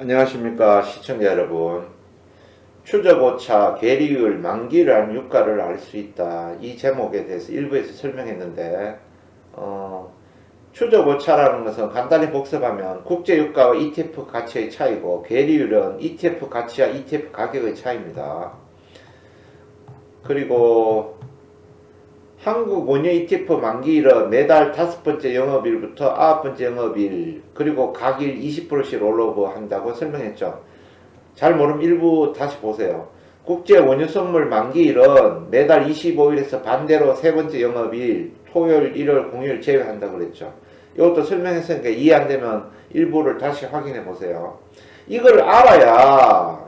안녕하십니까 시청자 여러분. 추저고차 계리율 만기란 유가를 알 수 있다. 이 제목에 대해서 일부에서 설명했는데 어, 추저고차라는 것은 간단히 복습하면 국제유가와 ETF 가치의 차이고 계리율은 ETF 가치와 ETF 가격의 차이입니다. 그리고 한국 원유 ETF 만기일은 매달 다섯 번째 영업일부터 아홉 번째 영업일 그리고 각일 20%씩 롤오버 한다고 설명했죠. 잘 모르면 일부 다시 보세요. 국제 원유 선물 만기일은 매달 25일에서 반대로 세 번째 영업일 토요일, 일요일, 공휴일 제외한다고 그랬죠. 이것도 설명했으니까 이해 안 되면 일부를 다시 확인해 보세요. 이걸 알아야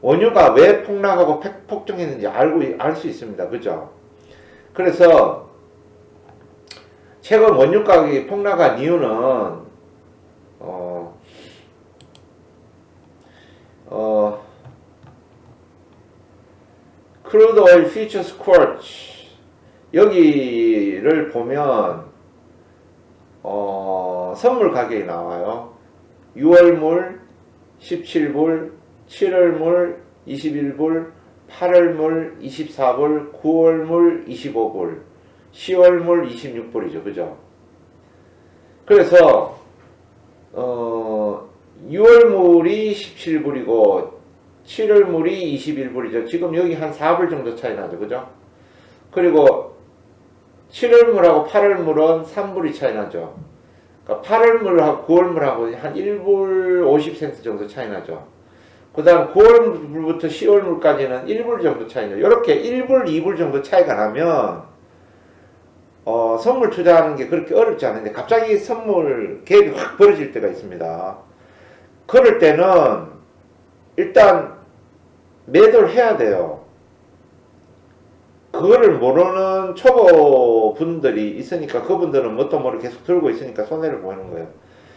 원유가 왜 폭락하고 폭등했는지 알고 알 수 있습니다. 그죠? 그래서 최근 원유 가격이 폭락한 이유는 어, 어, 크루드 오일 피처 스 쿼츠 여기를 보면 어, 선물 가격이 나와요. 6월물 17불, 7월물 21불, 8월물 24불, 9월물 25불, 10월물 26불이죠. 그죠? 그래서 어 6월물이 17불이고 7월물이 21불이죠. 지금 여기 한 4불 정도 차이 나죠. 그죠? 그리고 7월물하고 8월물은 3불이 차이 나죠. 그러니까 8월물하고 9월물하고 한 1불 50센트 정도 차이 나죠. 그 다음 9월부터 10월물까지는 1불 정도 차이죠. 이렇게 1불, 2불 정도 차이가 나면 어, 선물 투자하는 게 그렇게 어렵지 않은데 갑자기 선물 갭이 확 벌어질 때가 있습니다. 그럴 때는 일단 매도를 해야 돼요. 그거를 모르는 초보 분들이 있으니까 그분들은 뭣도 모르게 계속 들고 있으니까 손해를 보이는 거예요.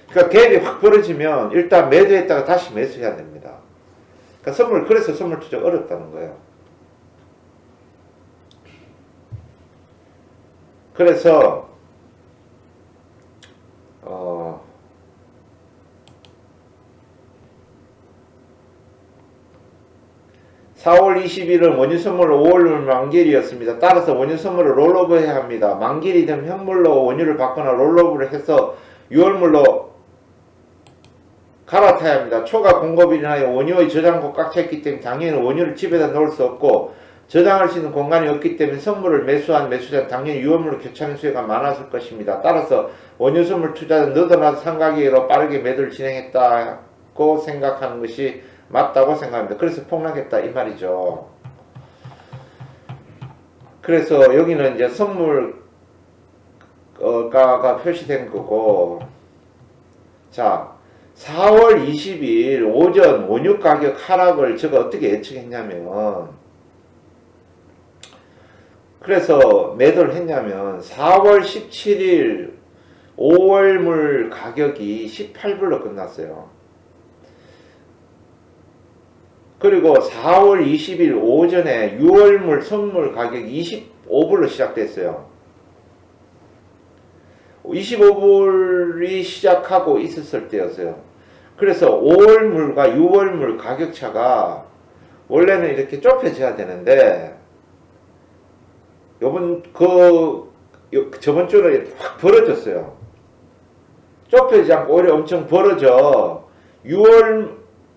그러니까 갭이 확 벌어지면 일단 매도했다가 다시 매수해야 됩니다. 그러니까 선물 그래서 선물 투자 어렵다는 거예요. 그래서 어 (4월 20일은) 원유 선물 5월 만기일이었습니다. 따라서 원유 선물을 롤오버해야 합니다. 만기일이 되면 현물로 원유를 받거나 롤오버를 해서 6월물로 갈아타야 합니다. 초과 공급이 인하여 원유의 저장고 꽉 찼기 때문에 당연히 원유를 집에다 넣을 수 없고 저장할 수 있는 공간이 없기 때문에 선물을 매수한 매수자는 당연히 유언물로 교차하는 수요가 많았을 것입니다. 따라서 원유 선물 투자는 너도나도 상가계로 빠르게 매도를 진행했다고 생각하는 것이 맞다고 생각합니다. 그래서 폭락했다 이 말이죠. 그래서 여기는 이제 선물가가 표시된 거고 자 4월 20일 오전 원유 가격 하락을 제가 어떻게 예측했냐면 그래서 매도를 했냐면 4월 17일 5월물 가격이 18불로 끝났어요. 그리고 4월 20일 오전에 6월물 선물 가격이 25불로 시작됐어요. 25불이 시작하고 있었을 때였어요. 그래서 5월물과 6월물 가격차가 원래는 이렇게 좁혀져야 되는데 요번 그 저번 주에 확 벌어졌어요. 좁혀지지 않고 오히려 엄청 벌어져 6월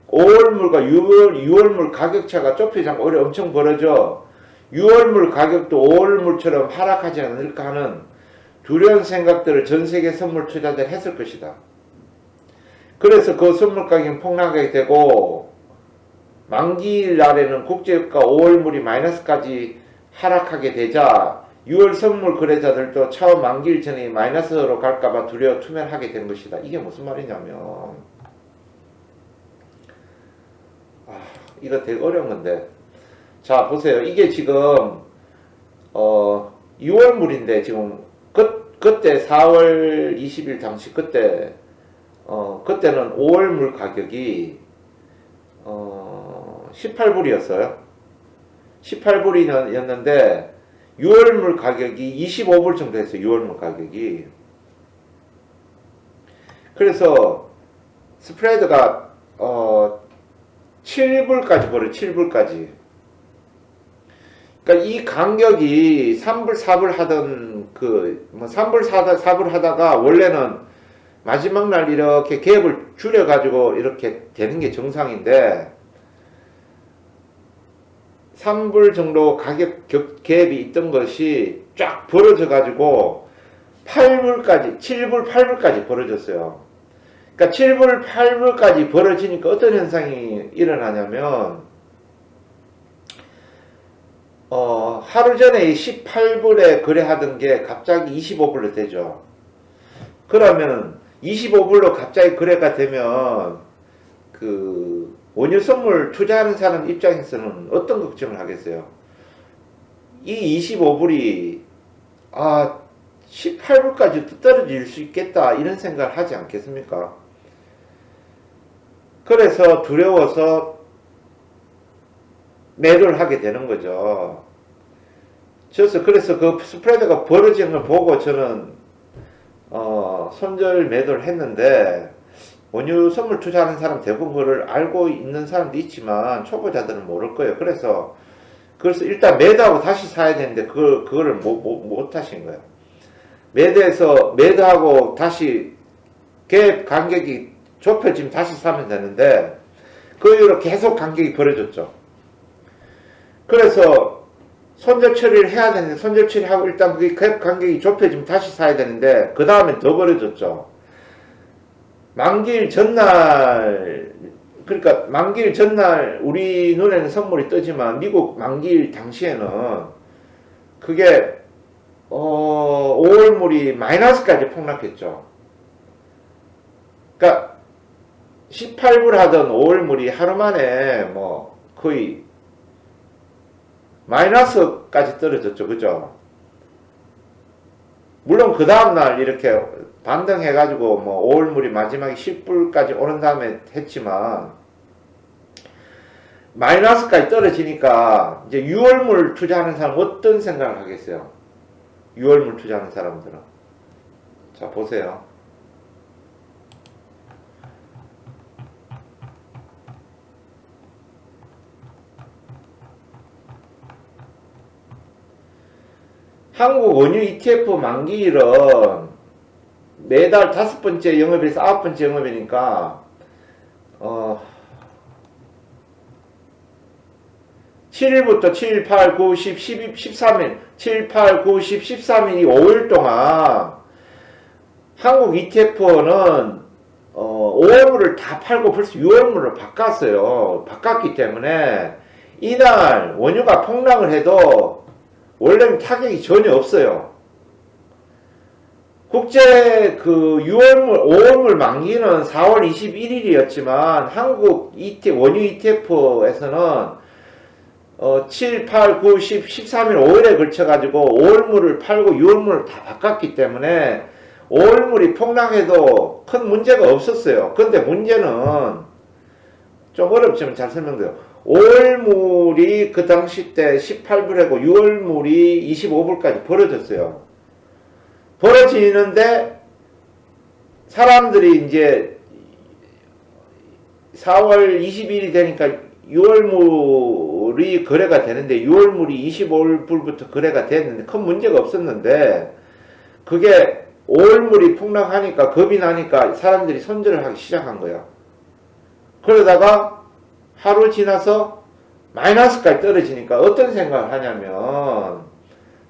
5월물과 6월 6월물 가격차가 좁혀지지 않고 오히려 엄청 벌어져 6월물 가격도 5월물처럼 하락하지 않을까 하는 두려운 생각들을 전 세계 선물 투자자들 했을 것이다. 그래서 그 선물 가격이 폭락하게 되고 만기일 날에는 국제유가 5월물이 마이너스까지 하락하게 되자 6월 선물 거래자들도 차후 만기일 전에 마이너스로 갈까봐 두려워 투매하게 된 것이다. 이게 무슨 말이냐면 아, 이거 되게 어려운 건데 자 보세요. 이게 지금 어 6월물인데 지금 그, 그때 4월 20일 당시 그때 어 그때는 5월 물 가격이 어 18불이었어요. 18불이었는데 6월 물 가격이 25불 정도 했어요. 6월 물 가격이. 그래서 스프레드가 어 7불까지 벌어 7불까지. 그러니까 이 간격이 3불 4불 하던 그 뭐 3불 4, 4불 하다가 원래는 마지막 날 이렇게 갭을 줄여 가지고 이렇게 되는 게 정상인데 3불 정도 가격 격- 갭이 있던 것이 쫙 벌어져 가지고 8불까지 7불 8불까지 벌어졌어요. 그러니까 7불 8불까지 벌어지니까 어떤 현상이 일어나냐면 어, 하루 전에 18불에 거래하던 게 갑자기 25불로 되죠. 그러면 25불로 갑자기 거래가 되면 그 원유 선물 투자하는 사람 입장에서는 어떤 걱정을 하겠어요? 이 25불이 아 18불까지 떨어질 수 있겠다 이런 생각을 하지 않겠습니까? 그래서 두려워서 매도를 하게 되는 거죠. 그래서 그 스프레드가 벌어지는 걸 보고 저는 어, 손절 매도를 했는데 원유 선물 투자하는 사람 대부분 그걸 알고 있는 사람도 있지만 초보자들은 모를 거예요. 그래서 그래서 일단 매도하고 다시 사야 되는데 그걸 그거를 못, 못, 못 하신 거예요. 매도해서 매도하고 다시 갭 간격이 좁혀지면 다시 사면 되는데 그 이후로 계속 간격이 벌어졌죠. 그래서 손절 처리를 해야 되는데 손절 처리하고 일단 그게 갭 간격이 좁혀지면 다시 사야 되는데 그 다음에 더 벌어졌죠. 만기일 전날 그러니까 만기일 전날 우리 눈에는 선물이 뜨지만 미국 만기일 당시에는 그게 어 5월물이 마이너스까지 폭락했죠. 그러니까 18불 하던 5월물이 하루 만에 뭐 거의 마이너스까지 떨어졌죠. 그죠? 물론 그 다음날 이렇게 반등해가지고 뭐 5월물이 마지막에 10불까지 오른 다음에 했지만 마이너스까지 떨어지니까 이제 6월물 투자하는 사람 어떤 생각을 하겠어요? 6월물 투자하는 사람들은 자 보세요. 한국 원유 ETF 만기일은 매달 다섯 번째 영업일에서 아홉 번째 영업이니까 어 7일부터 7, 8, 9, 10, 12, 13일 7, 8, 9, 10, 13일이 5일 동안 한국 ETF는 어, 5월물을 다 팔고 벌써 6월물을 바꿨어요. 바꿨기 때문에 이날 원유가 폭락을 해도 원래는 타격이 전혀 없어요. 국제 그 6월물, 5월물 만기는 4월 21일이었지만 한국 ETF, 원유 ETF에서는 어, 7, 8, 9, 10, 13일, 5일에 걸쳐가지고 5월물을 팔고 6월물을 다 바꿨기 때문에 5월물이 폭락해도 큰 문제가 없었어요. 근데 문제는 좀 어렵지만 잘 설명돼요. 5월물이 그 당시 때 18불이고 6월물이 25불까지 벌어졌어요. 벌어지는데 사람들이 이제 4월 20일이 되니까 6월물이 거래가 되는데 6월물이 25불부터 거래가 됐는데 큰 문제가 없었는데 그게 5월물이 폭락하니까 겁이 나니까 사람들이 손절을 하기 시작한 거야. 그러다가 하루 지나서 마이너스까지 떨어지니까 어떤 생각을 하냐면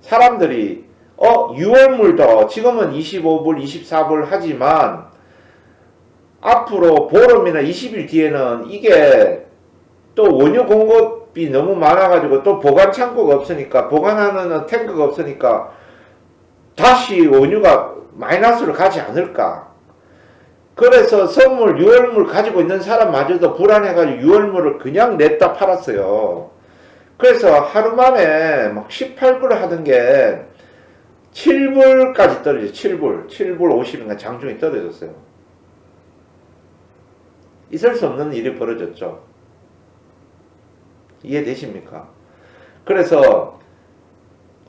사람들이 어 6월물도 지금은 25불 24불 하지만 앞으로 보름이나 20일 뒤에는 이게 또 원유 공급이 너무 많아가지고 또 보관 창고가 없으니까 보관하는 탱크가 없으니까 다시 원유가 마이너스로 가지 않을까. 그래서 선물 6월물 가지고 있는 사람마저도 불안해가지고 6월물을 그냥 냈다 팔았어요. 그래서 하루 만에 막 18불을 하던 게 7불까지 떨어져 7불. 7불 50인가 장중에 떨어졌어요. 있을 수 없는 일이 벌어졌죠. 이해되십니까? 그래서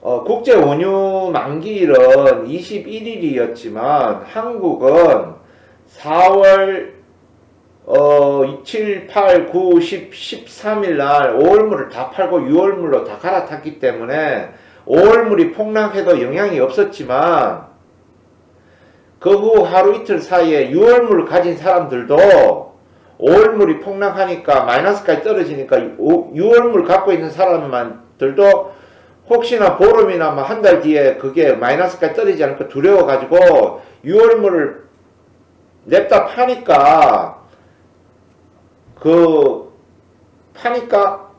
어, 국제 원유 만기일은 21일이었지만 한국은 4월 어, 7, 8, 9, 10, 13일 날 5월물을 다 팔고 6월물로 다 갈아탔기 때문에 5월물이 폭락해도 영향이 없었지만 그 후 하루 이틀 사이에 6월물을 가진 사람들도 5월물이 폭락하니까 마이너스까지 떨어지니까 6월물 갖고 있는 사람들도 혹시나 보름이나 뭐한달 뒤에 그게 마이너스까지 떨어지지 않을까 두려워가지고 6월물을 냅다 파니까 그 파니까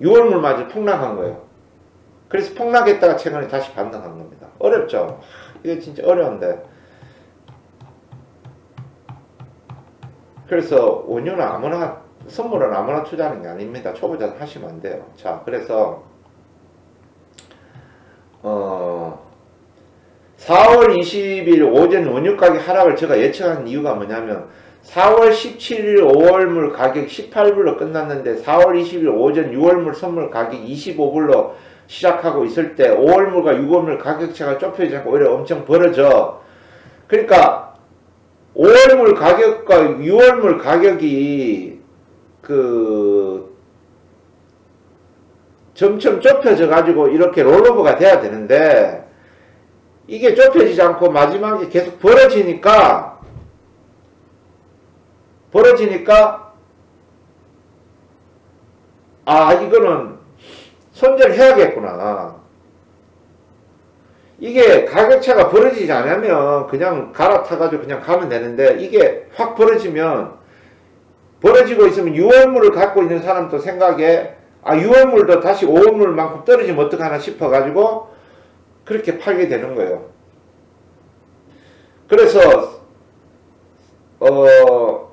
6월물마저 폭락한 거예요. 그래서 폭락했다가 최근에 다시 반등한 겁니다. 어렵죠? 이거 진짜 어려운데. 그래서 원유는 아무나 선물은 아무나 투자하는 게 아닙니다. 초보자 하시면 안 돼요. 자, 그래서 어 4월 20일 오전 원유 가격 하락을 제가 예측한 이유가 뭐냐면 4월 17일 5월물 가격 18불로 끝났는데 4월 20일 오전 6월물 선물 가격 25불로 시작하고 있을 때 5월물과 6월물 가격차가 좁혀지지 않고 오히려 엄청 벌어져. 그러니까 5월물 가격과 6월물 가격이 그 점점 좁혀져 가지고 이렇게 롤오버가 돼야 되는데 이게 좁혀지지 않고 마지막에 계속 벌어지니까 벌어지니까 아 이거는 손절을 해야겠구나. 이게 가격차가 벌어지지 않으면 그냥 갈아타가지고 그냥 가면 되는데 이게 확 벌어지면 벌어지고 있으면 6월물을 갖고 있는 사람도 생각에 아 6월물도 다시 5월물만큼 떨어지면 어떡하나 싶어가지고 그렇게 팔게 되는 거예요. 그래서 어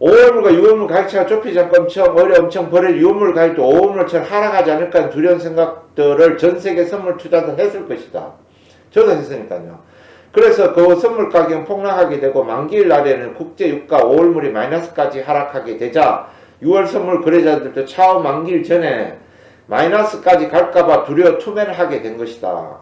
5월물과 6월물 가격차가 좁히지 않고 엄청 어려 엄청 벌을 6월물 가격도 5월물처럼 하락하지 않을까 두려운 생각들을 전 세계 선물 투자도 했을 것이다. 저도 했으니까요. 그래서 그 선물 가격은 폭락하게 되고 만기일 날에는 국제 유가 5월물이 마이너스까지 하락하게 되자 6월 선물 거래자들도 차후 만기일 전에 마이너스까지 갈까봐 두려워 투매를 하게 된 것이다.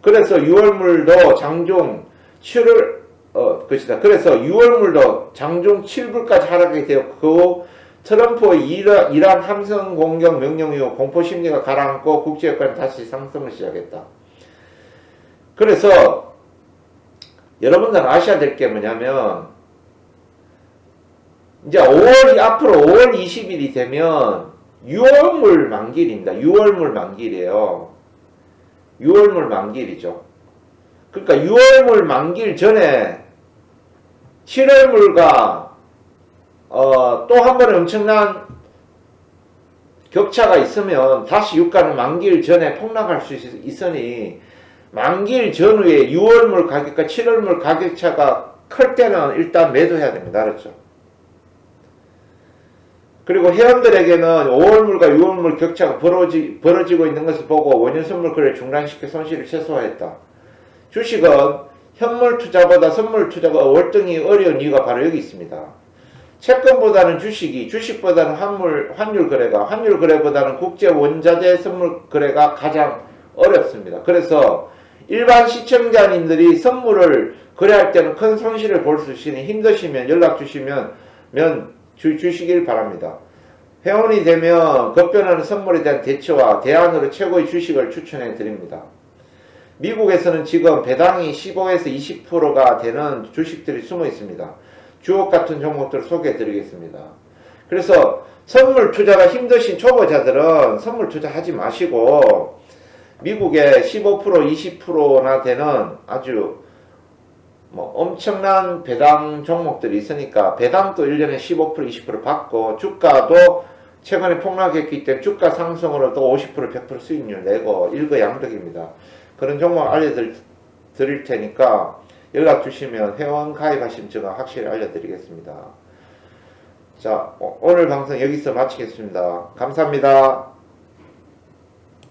그래서 6월물도 장중 7월 어, 것이다. 그래서 6월물도 장중 7불까지 하락하게 되었고 그 트럼프의 이러, 이란 함성 공격 명령 이후 공포 심리가 가라앉고 국제유가는 다시 상승을 시작했다. 그래서 여러분들 아셔야 될 게 뭐냐면 이제 5월이 앞으로 5월 20일이 되면 6월물 만기일입니다. 6월물 만기일이에요. 6월물 만기일이죠. 그러니까 6월물 만기일 전에 7월물과 어, 또 한 번의 엄청난 격차가 있으면 다시 유가는 만기일 전에 폭락할 수 있, 있으니 만기일 전후에 6월물 가격과 7월물 가격 차가 클 때는 일단 매도해야 됩니다. 알았죠? 그리고 회원들에게는 5월물과 6월물 격차가 벌어지, 벌어지고 있는 것을 보고 원유 선물 거래를 중단시켜 손실을 최소화했다. 주식은 현물 투자보다 선물 투자가 월등히 어려운 이유가 바로 여기 있습니다. 채권보다는 주식이, 주식보다는 환물, 환율 거래가, 환율 거래보다는 국제 원자재 선물 거래가 가장 어렵습니다. 그래서 일반 시청자님들이 선물을 거래할 때는 큰 손실을 볼 수 있으니 힘드시면 연락 주시면 면 주, 주시길 바랍니다. 회원이 되면 급변하는 선물에 대한 대처와 대안으로 최고의 주식을 추천해 드립니다. 미국에서는 지금 배당이 15에서 20%가 되는 주식들이 숨어 있습니다. 주옥 같은 종목들을 소개해 드리겠습니다. 그래서 선물 투자가 힘드신 초보자들은 선물 투자하지 마시고 미국에 15% 20%나 되는 아주 뭐 엄청난 배당 종목들이 있으니까 배당도 1년에 15% 20% 받고 주가도 최근에 폭락했기 때문에 주가 상승으로 도 50% 100% 수익률 내고 일거양득입니다. 그런 종목 알려드릴 테니까 연락 주시면 회원 가입하시면 제가 확실히 알려드리겠습니다. 자, 오- 오늘 방송 여기서 마치겠습니다. 감사합니다.